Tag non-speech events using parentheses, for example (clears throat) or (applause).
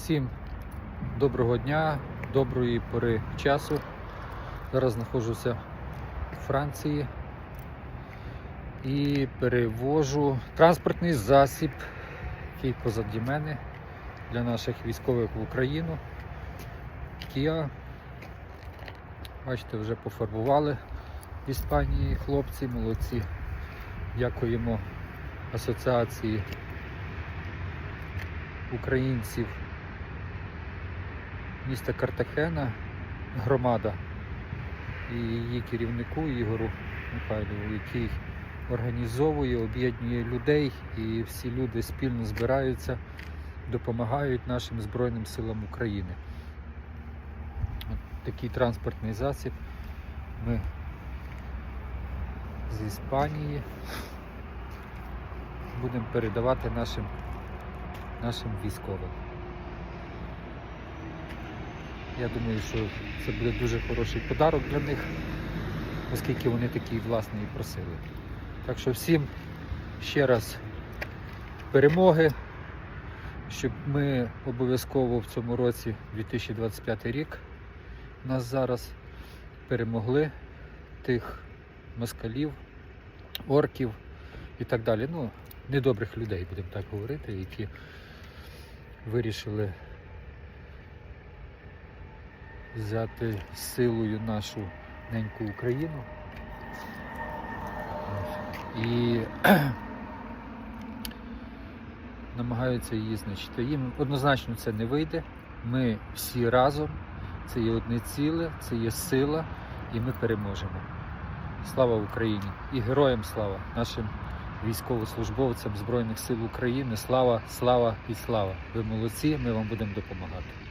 Всім доброго дня, доброї пори часу. Зараз знаходжуся у Франції і перевожу транспортний засіб, який позаді мене для наших військових в Україну. Kia. Бачите, вже пофарбували в Іспанії хлопці, молодці. Дякуємо асоціації українців міста Картахена, громада і її керівнику Ігору Михайлову, який організовує, об'єднує людей і всі люди спільно збираються, допомагають нашим Збройним силам України. От такий транспортний засіб. Ми з Іспанії будемо передавати нашим, нашим військовим. Я думаю, що це буде дуже хороший подарок для них, оскільки вони такі власні і просили. Так що всім ще раз перемоги, щоб ми обов'язково в цьому році, 2025 рік, нас зараз перемогли тих москалів, орків і так далі. Ну, недобрих людей, будемо так говорити, які вирішили взяти силою нашу неньку Україну. І (clears throat) намагаються її знищити. Їм однозначно це не вийде. Ми всі разом, це є одне ціле, це є сила, і ми переможемо. Слава Україні і героям слава нашим військовослужбовцям Збройних сил України. Слава, слава і слава! Ви молодці, ми вам будемо допомагати.